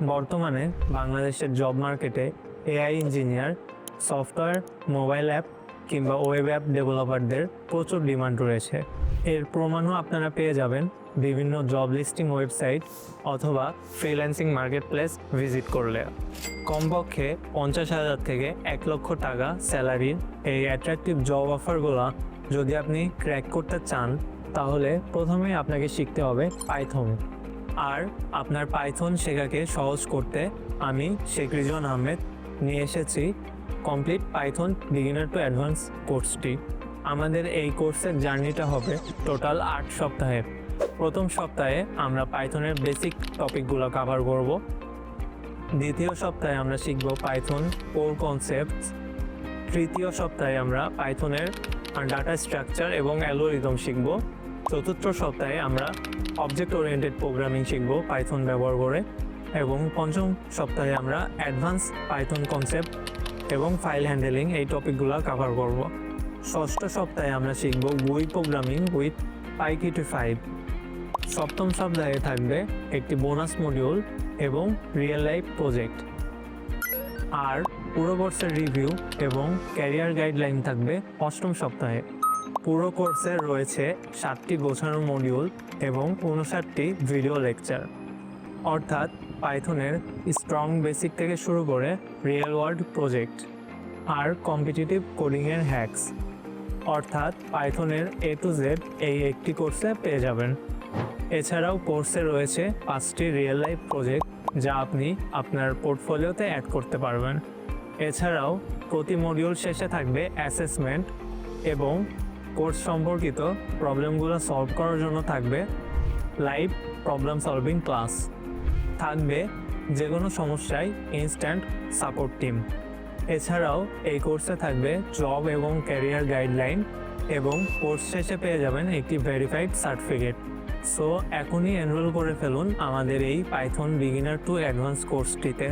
বর্তমানে বাংলাদেশের জব মার্কেটে AI engineer software mobile app কিংবা ওয়েব অ্যাপ ডেভেলপারদের প্রচুর ডিমান্ড রয়েছে। এর প্রমাণও আপনারা পেয়ে যাবেন বিভিন্ন জব লিস্টিং ওয়েবসাইট অথবা ফ্রিল্যান্সিং মার্কেট প্লেস ভিজিট করলে। কমপক্ষে পঞ্চাশ হাজার থেকে এক লক্ষ টাকা স্যালারির এই অ্যাট্রাকটিভ জব অফারগুলো যদি আপনি ক্র্যাক করতে চান, তাহলে প্রথমেই আপনাকে শিখতে হবে পাইথন আর আপনার পাইথন শেখাকে সহজ করতে আমি শেখ রিজন আহমেদ নিয়ে এসেছি complete Python beginner to advance কোর্সটি। আমাদের এই কোর্সের জার্নিটা হবে টোটাল আট সপ্তাহের। প্রথম সপ্তাহে আমরা পাইথনের বেসিক টপিকগুলো কভার করব। দ্বিতীয় সপ্তাহে আমরা শিখব পাইথন কোর কনসেপ্ট তৃতীয় সপ্তাহে আমরা পাইথনের ডাটা স্ট্রাকচার এবং অ্যালগোরিদম শিখব। চতুর্থ সপ্তাহে আমরা অবজেক্ট ওরিয়েন্টেড প্রোগ্রামিং শিখব পাইথন ব্যবহার করে এবং পঞ্চম সপ্তাহে আমরা অ্যাডভান্স পাইথন কনসেপ্ট এবং ফাইল হ্যান্ডেলিং এই টপিকগুলো কভার করব। ষষ্ঠ সপ্তাহে আমরা শিখব UI programming with PyQt five সপ্তম সপ্তাহে থাকবে একটি বোনাস মডিউল এবং রিয়েল লাইফ প্রজেক্ট আর পুরো বর্ষের রিভিউ এবং ক্যারিয়ার গাইডলাইন থাকবে অষ্টম সপ্তাহে। পুরো কোর্সে রয়েছে সাতটি গোছানো মডিউল এবং উনষাটটি ভিডিও লেকচার অর্থাৎ পাইথনের স্ট্রং বেসিক থেকে শুরু করে রিয়েল ওয়ার্ল্ড প্রজেক্ট আর কম্পিটিটিভ কোডিংয়ের হ্যাকস অর্থাৎ পাইথনের এ টু জেড এই একটি কোর্সে পেয়ে যাবেন। এছাড়াও কোর্সে রয়েছে পাঁচটি রিয়েল লাইফ প্রজেক্ট যা আপনি আপনার পোর্টফোলিওতে অ্যাড করতে পারবেন। এছাড়াও প্রতি মডিউল শেষে থাকবে অ্যাসেসমেন্ট এবং কোর্স সম্পর্কিত প্রবলেমগুলো সলভ করার জন্য থাকবে লাইভ প্রবলেম সলভিং ক্লাস। থাকবে যে কোনো সমস্যায় ইনস্ট্যান্ট সাপোর্ট টিম। এছাড়াও এই কোর্সে থাকবে জব এবং ক্যারিয়ার গাইডলাইন এবং কোর্স শেষে পেয়ে যাবেন একটি ভেরিফাইড সার্টিফিকেট। সো, এখনই এনরোল করে ফেলুন আমাদের এই পাইথন বিগিনার টু অ্যাডভান্স কোর্সটিতে